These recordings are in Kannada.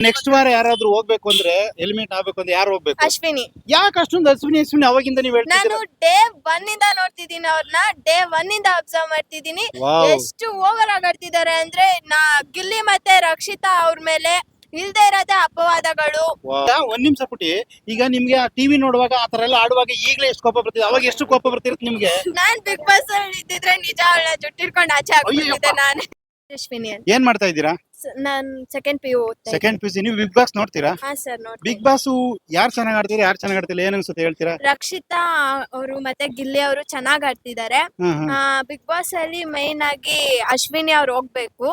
ನೆಕ್ಸ್ಟ್ ವಾರ ಯಾರಾದ್ರೂ ಹೋಗ್ಬೇಕು ಅಂದ್ರೆ ಹೆಲ್ಮೆಟ್ ಆಗ್ಬೇಕು ಅಂದ್ರೆ ಯಾರು ಹೋಗ್ಬೇಕು? ಅಶ್ವಿನಿ. ಯಾಕೆ ಅಷ್ಟೊಂದು ಅಶ್ವಿನಿ ಅಶ್ವಿನಿ ಅವಾಗಿಂದ ನೀವು ನಾನು ಹೇಳ್ತಿದ್ದೀರಾ ಡೇ ಒನ್ ಇಂದ ನೋಡ್ತಿದ್ದೀನಿ ಅವ್ರನ್ನ ಡೇ ಒನ್ ಇಂದ ಅಬ್ಸರ್ವ್ ಮಾಡ್ತಿದ್ದೀನಿ. ಎಷ್ಟು ಓವರ್ ಆಗಿ ಆಡ್ತಿದ್ದಾರೆ ಅಂದ್ರೆ ನಾ ಗಿಲ್ಲಿ ಮತ್ತೆ ರಕ್ಷಿತಾ ಅವ್ರ ಮೇಲೆ ಇಲ್ದೇ ಇರೋದೇ ಅಪವಾದಗಳು. ಒಂದ್ ನಿಮಿಷ ಪುಟಿ ಈಗ ನಿಮ್ಗೆ ಟಿವಿ ನೋಡುವಾಗ ಆ ತರ ಎಲ್ಲ ಆಡುವಾಗ ಈಗಲೇ ಎಷ್ಟು ಕೋಪ ಬರ್ತಿದೆ? ಅವಾಗ ಎಷ್ಟು ಕೋಪ ಬರ್ತಿರುತ್ತೆ ನಿಮ್ಗೆ? ನಾನ್ ಬಿಗ್ ಬಾಸ್ ಅಲ್ಲಿ ಇದ್ದಿದ್ರೆ ನಿಜ ಅವಳ ಜುಟ್ಟಿಡ್ಕೊಂಡು ಆಚೆ ಹಾಕ್ಬಿಟ್ಟಿದ್ದೆ ಅಯ್ಯಪ್ಪ. ನಾನು. ಅಂತ. ಏನ್ ಮಾಡ್ತಾ ಇದ್ದೀರಾ? ನಾನ್ second P U second P C ನೀವು ಬಿಗ್ ಬಾಸ್ ನೋಡ್ತೀರಾ? ಹಾ ಸರ್ ನೋಡಿ ಬಿಗ್ ಬಾಸ್ ಯಾರು ಚೆನ್ನಾಗಿ ಆಡ್ತೀರಾ ಯಾರು ಚೆನ್ನಾಗಿ ಆಡ್ತಿಲ್ಲ ಏನ್ ಅನ್ಸುತ್ತೆ ಹೇಳ್ತೀರಾ? ರಕ್ಷಿತಾ ಅವರು ಮತ್ತೆ ಗಿಲ್ಲಿ ಅವರು ಚೆನ್ನಾಗ್ ಆಡ್ತಿದ್ದಾರೆ ಹ್ಮ್ ಹ್ಮ್. ಬಿಗ್ ಬಾಸ್ ಅಲ್ಲಿ ಮೈನ್ ಆಗಿ ಅಶ್ವಿನಿ ಅವ್ರು ಹೋಗ್ಬೇಕು.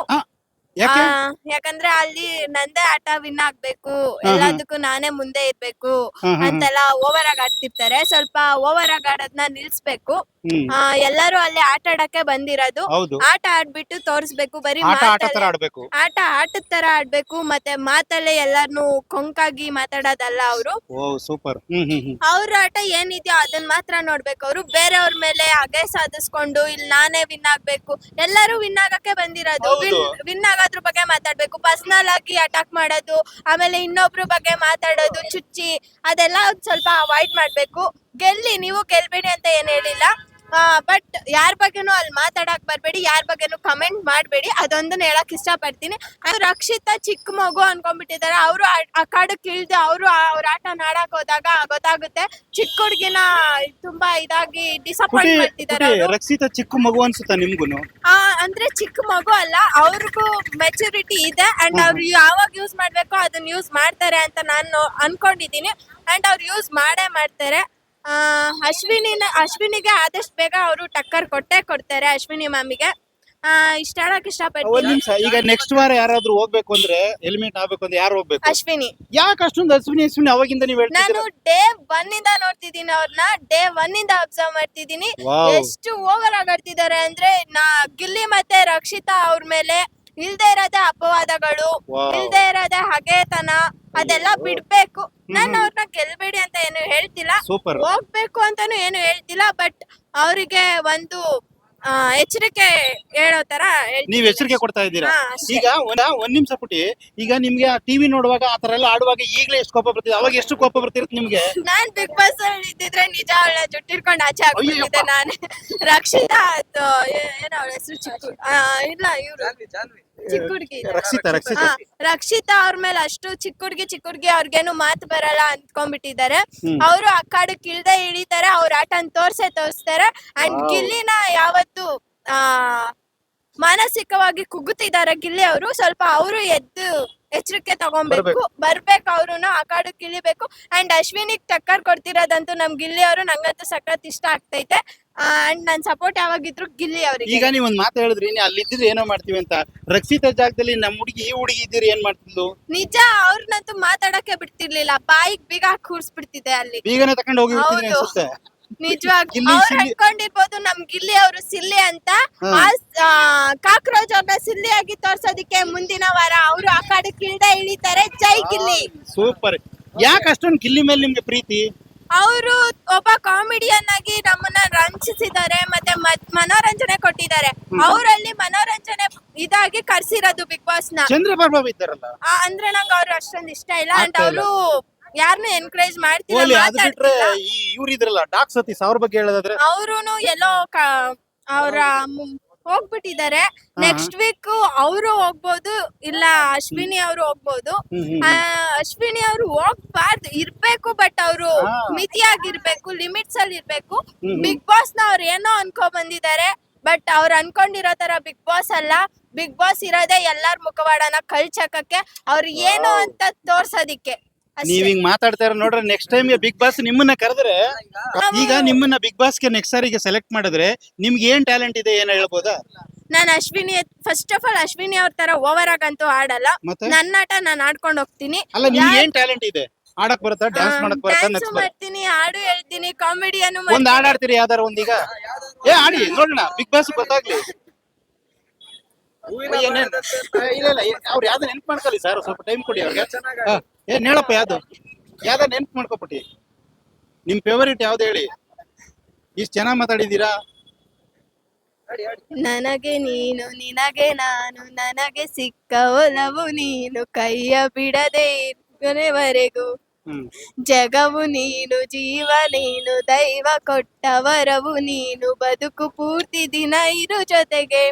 ಯಾಕೆ? ಆ, ಯಾಕಂದ್ರೆ ಅಲ್ಲಿ ನಂದೇ ಆಟ ವಿನ್ ಆಗ್ಬೇಕು. ಹಾ. ಎಲ್ಲದಕ್ಕೂ ನಾನೇ ಮುಂದೆ ಇರ್ಬೇಕು. ಅಂತೆಲ್ಲ ಓವರ್ ಆಗಿ ಆಡ್ತಿರ್ತಾರೆ. ಸ್ವಲ್ಪ ಓವರ್ ಆಗಿ ಆಡೋದ್ನ ನಿಲ್ಸ್ಬೇಕು. ಆ, ಎಲ್ಲರೂ ಅಲ್ಲಿ ಆಟ ಆಡಕ್ಕೆ ಬಂದಿರೋದು. ಹೌದು. ಆಟ ಆಡ್ಬಿಟ್ಟು ತೋರಿಸ್ಬೇಕು ಬರೀ ಆಟ ಆಟ ತರ ಮಾತಲ್ಲೇ- ಆಡ್ಬೇಕು. ಆಟ ಆಟದ ತರ ಆಡ್ಬೇಕು ಮತ್ತೆ ಮಾತಲ್ಲೇ ಎಲ್ಲಾರ್ನು ಕೊಂಕಾಗಿ ಮಾತಾಡೋದಲ್ಲ ಅವರು. Oh super. Hmm hmm hmm. ಅವ್ರ ಆಟ ಏನಿದೆಯೋ ಅದನ್ನ ಮಾತ್ರ ನೋಡ್ಬೇಕು ಅವರು. ಬೇರೆಯವ್ರ ಮೇಲೆ ಹಗೆ ಸಾಧಿಸ್ಕೊಂಡು ಇಲ್ಲಿ ನಾನೇ ವಿನ್ ಆಗ್ಬೇಕು. ಎಲ್ಲರೂ ವಿನ್ ಆಗಕ್ಕೆ ಬಂದಿರೋದು. ಹೌದು. ವಿನ್ ಆಗೋದ್ರ ಬಗ್ಗೆ ಮಾತಾಡ್ಬೇಕು. ಪರ್ಸನಲ್ ಆಗಿ ಅಟ್ಯಾಕ್ ಮಾಡೋದು ಆಮೇಲೆ ಇನ್ನೊಬ್ರ ಬಗ್ಗೆ ಮಾತಾಡೋದು ಚುಚ್ಚಿ ಅದೆಲ್ಲ ಒಂದ್ ಸ್ವಲ್ಪ ಅವಾಯ್ಡ್ ಮಾಡ್ಬೇಕು. ಗೆಲ್ಲಿ ನೀವು ಗೆಲ್ಬೇಡಿ ಅಂತ ಏನ್ ಹೇಳಿಲ್ಲ. ಬಟ್ ಯಾರ ಬಗ್ಗೆನೂ ಅಲ್ಲಿ ಮಾತಾಡಕ್ ಬರ್ಬೇಡಿ ಯಾರ ಬಗ್ಗೆನೂ ಕಮೆಂಟ್ ಮಾಡಬೇಡಿ. ಅದೊಂದನ್ನ ಹೇಳಕ್ ಇಷ್ಟಪಡ್ತೀನಿ. ಅದು ರಕ್ಷಿತಾ ಚಿಕ್ಕ ಮಗು ಅನ್ಕೊಂಡ್ಬಿಟ್ಟಿದ್ದಾರೆ ಅವರು ಆ ಕಾಡಕ್ಕೆ ಇಳ್ದು ಅವರು ಅವ್ರ ಆಟ ಆಡಕ್ ಹೋದಾಗ ಗೊತ್ತಾಗುತ್ತೆ ಚಿಕ್ಕ ಹುಡುಗಿನ ತುಂಬಾ ಇದಾಗಿ ಡಿಸಪಾಯಿಂಟ್ ಅವ್ರು. ರಕ್ಷಿತಾ ಚಿಕ್ಕ ಮಗು ಅನ್ಸುತ್ತಾ ನಿಮ್ಗುನು? ಹಾ ಅಂದ್ರೆ ಚಿಕ್ಕ ಮಗು ಅಲ್ಲ ಅವ್ರಿಗೂ ಮೆಚುರಿಟಿ ಇದೆ ಅಂಡ್ ಅವ್ರು ಯಾವಾಗ ಯೂಸ್ ಮಾಡ್ಬೇಕು ಅದನ್ನ ಯೂಸ್ ಮಾಡ್ತಾರೆ ಅಂತ ನಾನು ಅನ್ಕೊಂಡಿದೀನಿ ಅಂಡ್ ಅವ್ರು ಯೂಸ್ ಮಾಡೇ ಮಾಡ್ತಾರೆ. ಅಶ್ವಿನಿನ ಅಶ್ವಿನಿಗೆ ಆದಷ್ಟು ಬೇಗ ಅವರು ಟಕ್ಕರ್ ಕೊಟ್ಟೆ ಕೊಡ್ತಾರೆ ಅಶ್ವಿನಿ ಮ್ಯಾಮಿಗೆ ಇಷ್ಟ ಹೇಳಕ್ ಒಂದ್ ಇಷ್ಟಪಡ್ತೀನಿ ನಿಮಿಷ ಈಗ ನೆಕ್ಸ್ಟ್ ವಾರ ಯಾರಾದ್ರೂ ಹೋಗ್ಬೇಕು ಅಂದ್ರೆ ಎಲಿಮಿನೇಟ್ ಆಗ್ಬೇಕು ಅಂದ್ರೆ ಯಾರು ಹೋಗ್ಬೇಕು? ಅಶ್ವಿನಿ. ಯಾಕೆ ಅಷ್ಟೊಂದು ಅಶ್ವಿನಿ ಅಶ್ವಿನಿ ಅವಾಗಿಂದ ನೀವು ನಾನು ಹೇಳ್ತಿದ್ದೀರಾ ಡೇ ಒನ್ ಇಂದ ನೋಡ್ತಿದ್ದೀನಿ ಅವ್ರನ್ನ ಡೇ ಒನ್ ಇಂದ ಅಬ್ಸರ್ವ್ ಮಾಡ್ತಿದ್ದೀನಿ. ವಾವ್. ಎಷ್ಟು ಓವರ್ ಆಗಿ ಆಡ್ತಿದ್ದಾರೆ ಅಂದ್ರೆ ನಾ ಗಿಲ್ಲಿ ಮತ್ತೆ ರಕ್ಷಿತಾ ಅವ್ರ ಮೇಲೆ ಇಲ್ದೇ ಇರೋದೇ ಅಪವಾದಗಳು. ವಾವ್. ಇಲ್ದೇ ಇರೋದೇ ಹಗೆತನ. ಅದೆಲ್ಲ ಬಿಡ್ಬೇಕು. ನಾನು. ಅವ್ರನ್ನ ಗೆಲ್ಬೇಡಿ ಅಂತ ಏನು ಹೇಳ್ತಿಲ್ಲ. ಸೂಪರ್. ಹೋಗ್ಬೇಕು ಅಂತಾನು ಏನು ಹೇಳ್ತಿಲ್ಲ ಬಟ್ ಅವರಿಗೆ ಒಂದು ಆ, ಎಚ್ಚರಿಕೆ ಹೇಳೋ ತರ ನೀವ್ ಎಚ್ಚರಿಕೆ ಕೊಡ್ತಾ ಇದ್ದೀರಾ? ಹಾ, ಅಷ್ಟೇ. ಈಗ ಒಂದ್ ಒಂದ್ ನಿಮಿಷ ಪುಟಿ ಈಗ ನಿಮ್ಗೆ ಆ ಟಿವಿ ನೋಡುವಾಗ ಆ ತರ ಎಲ್ಲ ಆಡುವಾಗ ಈಗಲೇ ಎಷ್ಟು ಕೋಪ ಬರ್ತಿದೆ? ಅವಾಗ ಎಷ್ಟು ಕೋಪ ಬರ್ತಿರುತ್ತೆ ನಿಮ್ಗೆ? ನಾನ್ ಬಿಗ್ ಬಾಸ್ ಅಲ್ಲಿ ಇದ್ದಿದ್ರೆ ನಿಜ ಅವಳ ಜುಟ್ಟಿರ್ಕೊಂಡು ಆಚೆ ಹಾಕ್ಬಿಟ್ಟಿದ್ದೆ ನಾನು. ರಕ್ಷಿತಾ ಅದು ಏ- ಏನೋ ಅವಳ ಹೆಸರು ಇಲ್ಲ ಆ, ಇಲ್ಲ ಇವ್ರು. ಚಿಕ್ಕ ಹುಡುಗಿ ರಕ್ಷಿತಾ. ರಕ್ಷಿತಾ ರಕ್ಷಿತಾ ಅವ್ರ ಮೇಲೆ ಅಷ್ಟು ಚಿಕ್ಕ ಹುಡುಗಿ ಚಿಕ್ಕ ಹುಡುಗಿ ಅವ್ರಿಗೇನು ಮಾತು ಬರಲ್ಲ ಅಂದ್ಕೊಂಡ್ಬಿಟ್ಟಿದ್ದಾರೆ. ಅವರು ಆ ಕಾಡು ಕಿಳ್ದೆ ಇಳಿತಾರೆ ಅವ್ರ ಆಟನ್ ತೋರ್ಸೆ ತೋರಿಸ್ತಾರೆ ಅಂಡ್ ಗಿಲ್ಲಿನ ಯಾವತ್ತು ಆ ಮಾನಸಿಕವಾಗಿ ಕುಗ್ಗುತ್ತಿದ್ದಾರೆ ಗಿಲ್ಲಿ ಅವರು. ಸ್ವಲ್ಪ ಅವರು ಎದ್ದು ಎಚ್ಚರಿಕೆ ತಗೊಬೇಕು ಬರ್ಬೇಕು. ಬರ್ಬೇಕು ಅವ್ರುನು ಆ ಕಾಡು ಕಿಳಿಬೇಕು. ಅಂಡ್ ಅಶ್ವಿನಿಗ್ ಟಕ್ಕರ್ ಕೊಡ್ತಿರೋದಂತೂ ನಮ್ ಗಿಲ್ಲಿ ಅವರು ನಂಗಂತೂ ಸಖತ್ ಇಷ್ಟ ಆಗ್ತೈತೆ. ಅಂಡ್ ನನ್ ಸಪೋರ್ಟ್ ಯಾವಾಗಿದ್ರು ಗಿಲ್ಲಿ ಅವರಿಗೆ. ಈಗ ನೀವ್ ಒಂದ್ ಮಾತು ಹೇಳಿದ್ರಿ ನೀ ಇದ್ರೆ ಏನೋ ಮಾಡ್ತೀವಿ ಅಂತ. ರಕ್ಷಿತ ಜಾಗದಲ್ಲಿ ನಮ್ ಹುಡುಗಿ ಈ ಹುಡುಗಿ ಇದ್ದೀರಿ ಏನ್ ಮಾಡ್ತಿದ್ಲು? ನಿಜ ಅವ್ರನ್ನಂತೂ ಮಾತಾಡಕ್ಕೆ ಬಿಡ್ತಿರ್ಲಿಲ್ಲ. ಬಾಯಿಗ್ ಬೀಗ ಕೂರ್ಸ್ಬಿಡ್ತಿದೆ ಅಲ್ಲಿ. ಬೀಗನೆ ತಕೊಂಡ್ ಹೋಗಿ ಹೌದು. ಅನ್ಸುತ್ತೆ. ನಿಜವಾಗಿ ಗಿಲ್ಲಿ ಅವ್ರು ಸಿಲ್ಲಿ- ಅನ್ಕೊಂಡಿರ್ಬೋದು ನಮ್ ಗಿಲ್ಲಿ ಅವರು ಸಿಲ್ಲಿ ಅಂತ. ಹಾ. ಕಾಕ್ರೋಚ್ ಅವ್ರನ್ನ ಸಿಲ್ಲಿ ಆಗಿ ತೋರ್ಸೋದಿಕ್ಕೆ ಮುಂದಿನ ವಾರ ಅವರು ಆ ಕಡೆ ಇಳಿತಾರೆ. ಜೈ ಗಿಲ್ಲಿ. ಸೂಪರ್. ಯಾಕೆ ಅಷ್ಟೊಂದು ಗಿಲ್ಲಿ ಮೇಲೆ ನಿಮ್ಗೆ ಪ್ರೀತಿ? ಅವರು ಒಬ್ಬ ಕಾಮಿಡಿಯನ್ ಆಗಿ ನಮ್ಮನ್ನ ರಂಜಿಸಿದ್ದಾರೆ ಮತ್ತೆ ಮತ್- ಮನೋರಂಜನೆ ಕೊಟ್ಟಿದ್ದಾರೆ. ಅವರಲ್ಲಿ ಮನೋರಂಜನೆ ಇದಾಗಿ ಕರ್ಸಿರೋದು ಬಿಗ್ ಬಾಸ್ನ. ಚಂದ್ರಪ್ರಭಾ ಇದ್ದಾರಲ್ಲ? ಆ, ಅಂದ್ರೆ ನಂಗೆ ಅವ್ರು ಅಷ್ಟೊಂದು ಇಷ್ಟ ಇಲ್ಲ. ಅಂಡ್ ಆಗ್ತಾ ಇಲ್ಲ. ಅವರು ಯಾರನ್ನೂ ಎನ್ಕರೇಜ್ ಮಾಡ್ತಿಲ್ಲ ಓಲಿ ಅದು ಬಿಟ್ರೆ ಮಾತಾಡ್ತಿಲ್ಲ ಈ ಇವ್ರು ಇದ್ರಲ್ಲ ಡಾಕ್ ಸತೀಶ್ ಅವ್ರ ಬಗ್ಗೆ ಹೇಳೋದಾದ್ರೆ? ಅವ್ರುನು ಎಲ್ಲೋ ಅವರ ಹೋಗ್ಬಿಟ್ಟಿದ್ದಾರೆ. ಹಾ. ನೆಕ್ಸ್ಟ್ ವೀಕ್ ಅವರು ಹೋಗ್ಬೋದು ಇಲ್ಲ ಅಶ್ವಿನಿ ಅವರು ಹೋಗ್ಬೋದು. ಹ್ಮ್, ಹ್ಮ್, ಆ, ಅಶ್ವಿನಿ ಅವರು ಹೋಗ್ಬಾರ್ದು ಇರ್ಬೇಕು ಬಟ್ ಅವರು ಮಿತಿ ಮಿತಿಯಾಗಿರ್ಬೇಕು ಲಿಮಿಟ್ಸ್ ಅಲ್ಲಿ ಇರ್ಬೇಕು. ಬಿಗ್ ಬಾಸ್ನ ಅವ್ರು ಏನೋ ಅನ್ಕೊ ಬಂದಿದ್ದಾರೆ ಬಟ್ ಅವ್ರು ಅನ್ಕೊಂಡಿರೋ ತರ ಬಿಗ್ ಬಾಸ್ ಅಲ್ಲ. ಬಿಗ್ ಬಾಸ್ ಇರೋದೇ ಎಲ್ಲಾರ್ ಮುಖವಾಡನ ಕಳ್ಚಕಕ್ಕೆ ಅವ್ರು ಏನು ಅಂತ ತೋರ್ಸೋದಿಕ್ಕೆ. ನೀವ್ ಹಿಂಗ್ ಮಾತಾಡ್ತಾ ಇರೋ ನೋಡ್ರೆ ನೆಕ್ಸ್ಟ್ ಟೈಮ್ ಬಿಗ್ ಬಾಸ್ ನಿಮ್ಮನ್ನ ಕರೆದ್ರೆ ಈಗ ನಿಮ್ಮನ್ನ ಬಿಗ್ ಬಾಸ್ಗೆ ನೆಕ್ಸ್ಟ್ ಸಾರಿಗೆ ಸೆಲೆಕ್ಟ್ ಮಾಡಿದ್ರೆ ನಿಮ್ಗೆ ಏನ್ ಟ್ಯಾಲೆಂಟ್ ಇದೆ ಏನ್ ಹೇಳ್ಬೋದಾ? ನಾನು Ashwini first of all Ashwini ಅವ್ರ ತರ ಓವರ್ ಆಗಂತೂ ಆಡಲ್ಲ. ಮತ್ತೆ? ನನ್ನ ಆಟ ನಾನು ಆಡ್ಕೊಂಡು ಹೋಗ್ತೀನಿ. ಅಲ್ಲ ನಿಮ್ಗೆ ಏನ್ ಟ್ಯಾಲೆಂಟ್ ಇದೆ? ಆಡಕ್ ಬರುತ್ತಾ? ಡ್ಯಾನ್ಸ್ ಮಾಡಕ್ ಬರುತ್ತಾ? ಡ್ಯಾನ್ಸ್ ಮಾಡ್ತೀನಿ ಹಾಡು ಹೇಳ್ತೀನಿ ಕಾಮಿಡಿಯನ್ನು ಒಂದ್ ಹಾಡ್ ಆಡ್ತೀರಿ ಯಾವ್ದಾರ ಒಂದೀಗ? ಏ ಆಡಿ ನೋಡೋಣ. ಬಿಗ್ ಬಾಸ್ ಗೊತ್ತಾಗ್ಲಿ. ಏನೇನ್- ಏ, ಇಲ್ಲ ಇಲ್ಲ. ಅವ್ರು ಯಾವ್ದು ನೆನ್ಪ್ ಮಾಡ್ಕೊಳ್ಳಿ ಸರ್ ಸ್ವಲ್ಪ ಟೈಮ್ ಕೊಡಿ ಅವ್ರಿಗೆ. ಹಾ, ಏನ್ ಹೇಳಪ್ಪ ಯಾವ್ದು? ಯಾವ್ದ ನೆನ್ಪ್ ಮಾಡ್ಕೊಬಿಟ್ಟಿ? ನಿಮ್ ಫೇವರಿಟ್ ಯಾವ್ದು ಹೇಳಿ? ಇಷ್ಟ್ ಚೆನ್ನಾಗಿ ಮಾತಾಡಿದೀರಾ ನನಗೆ ನೀನು ನಿನಗೆ ನಾನು ನನಗೆ ಸಿಕ್ಕ ಒಲವು ನೀನು ಕೈಯ ಬಿಡದೆ ಕೊನೆವರೆಗೂ. ಜಗವು ನೀನು ಜೀವ ನೀನು ದೈವ ಕೊಟ್ಟ ವರವು ನೀನು ಬದುಕು ಪೂರ್ತಿ ದಿನ ಇರು ಜೊತೆಗೆ.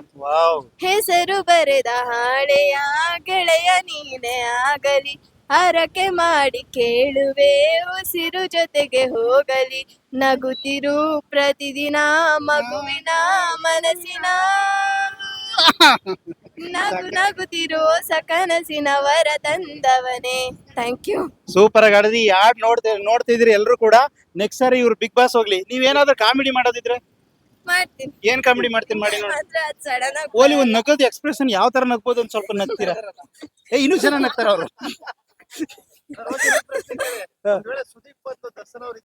ಹೆಸರು ಬರೆದ ಹಾಳೆಯ ಗೆಳೆಯ ನೀನೇ ಆಗಲಿ. ಹರಕೆ ಮಾಡಿ ಕೇಳುವೆ ಉಸಿರು ಜೊತೆಗೆ ಹೋಗಲಿ. ನಗುತ್ತಿರು ಪ್ರತಿದಿನ ಮಗುವಿನ ಮನಸ್ಸಿನ. ನಗು ನಗುತ್ತಿರು ಹೊಸ ಕನಸಿನ ವರ ತಂದವನೇ. ಥ್ಯಾಂಕ್ ಯು ಸೂಪರ್ ಆಗಿ ಆಡಿದ್ರಿ. ಯಾರು ನೋಡ್ತಾ ನೋಡ್ತಿದ್ರಿ ಎಲ್ಲರೂ ಕೂಡ. ನೆಕ್ಸ್ಟ್ ಸಾರಿ ಇವ್ರು ಬಿಗ್ ಬಾಸ್ ಹೋಗ್ಲಿ. ನೀವೇನಾದ್ರೂ ಕಾಮಿಡಿ ಮಾಡೋದಿದ್ರೆ? ಮಾಡ್ತೀನಿ. ಏನ್ ಕಾಮಿಡಿ ಮಾಡ್ತೀನಿ ಮಾಡಿ ನೋಡಿ. ಆದ್ರೆ ಅದು ಸಡನ್ ಆಗಿ ಓಲಿ ಒಂದ್ ನಗೋದು ಎಕ್ಸ್ಪ್ರೆಷನ್ ಯಾವ ತರ ನಗ್ಬೋದು ಒಂದ್ ಸ್ವಲ್ಪ ನಗ್ತೀರಾ? ಏ ಇನ್ನೂ ಚೆನ್ನಾಗಿ ನಗ್ತಾರ ಅವರು. ಸುದೀಪ್ ಮತ್ತು ದರ್ಶನ್ ಅವ್ರು